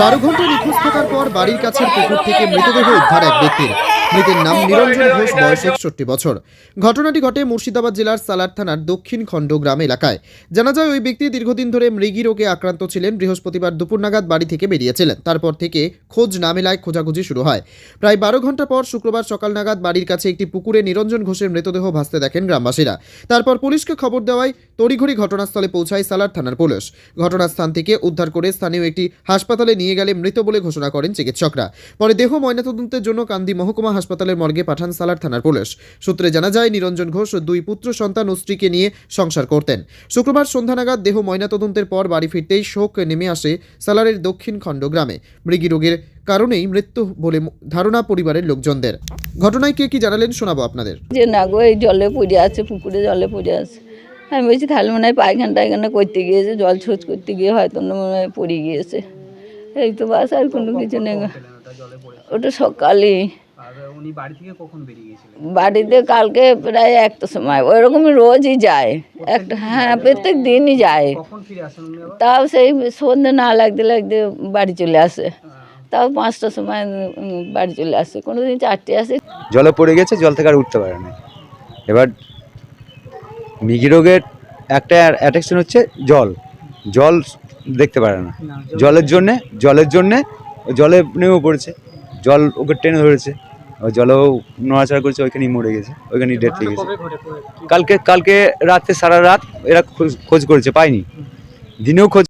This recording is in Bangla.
বারো ঘণ্টা নিখোঁজ থাকার পর বাড়ির কাছের পুকুর থেকে মৃতদেহ উদ্ধার এক ব্যক্তির। মৃতের নাম নিরঞ্জন ঘোষ বয়স একষট্টি বছর। ঘটনাটি ঘটে মুর্শিদাবাদ জেলার সালার থানার দক্ষিণ খণ্ড গ্রাম এলাকায়। জানা যায় ওই ব্যক্তি দীর্ঘদিন ধরে মৃগী রোগে আক্রান্ত ছিলেন। বৃহস্পতিবার দুপুর নাগাদ বাড়ি থেকে বেরিয়েছিলেন। তারপর থেকে খোঁজ না মেলায় খোঁজাখুঁজি শুরু হয়। প্রায় বারো ঘণ্টা পর শুক্রবার সকাল নাগাদ বাড়ির কাছে একটি পুকুরে নিরঞ্জন ঘোষের মৃতদেহ ভাসতে দেখেন গ্রামবাসীরা। তারপর পুলিশকে খবর দেওয়ায় তড়িঘড়ি ঘটনাস্থলে পৌঁছায় সালার থানার পুলিশ। ঘটনাস্থান থেকে উদ্ধার করে স্থানীয় একটি হাসপাতালে নিয়ে গেলে মৃত বলে ঘোষণা করেন চিকিৎসকরা। পরে দেহ ময়নাতদন্তের জন্য কান্দি মহকুমা হাসপাতালের মর্গে পাঠান সালার থানার পুলিশ। সূত্রে জানা যায়, নিরঞ্জন ঘোষ দুই পুত্র সন্তান ও স্ত্রীকে নিয়ে সংসার করতেন। শুক্রবার সন্ধ্যা নাগাদ দেহ ময়নাতদন্তের পর বাড়ি ফিরতেই শোক নেমে আসে সালারের দক্ষিণ খণ্ড গ্রামে। মৃগী রোগের কারণেই মৃত্যু বলে ধারণা পরিবারের লোকজনদের। ঘটনায় কে কি জানালেন শোনাবো আপনাদের। যে না গো, এই জলে পড়ে আছে, পুকুরে জলে পড়ে আছে। আমি বলছি, তাহলে মনে হয় পায়খানা টায়খানা করতে গিয়েছে, জল ছোচ করতে গিয়ে হয়তো মনে হয় পড়ে গিয়েছে। এই তো বাস, আর কোনো কিছু নেই ওটা সকালে আর উনি বাড়ি থেকে কখন বেরিয়ে গেছিলেন? বাড়িতে কালকে প্রায় একটা সময় ওইরকম রোজই যায়। একটা হ্যাঁ প্রত্যেক দিনই যায়। কখন ফিরে আসেন উনি আবার? তাও সেই সন্ধ্যে না লাগতে লাগতে বাড়ি চলে আসে। তাও পাঁচটার সময় বাড়ি চলে আসে। কোনো দিন চারটে আসে। জলে পড়ে গেছে জল থেকে আর উঠতে পারে না। এবার মৃগী রোগের একটা অ্যাট্রাকশন হচ্ছে জল। জল দেখতে পারে না। জলের জন্যে জলের জন্যে ও জলে নেমে পড়েছে। জল ওকে টেনে ধরেছে। জলেও নড়াচড়া করছে ওইখানেই মরে গেছে ওইখানেই ডেট লেগেছে। গেছে কালকে কালকে রাতে সারা রাত এরা খোঁজ খোঁজ করেছে পায়নি। দিনেও খোঁজ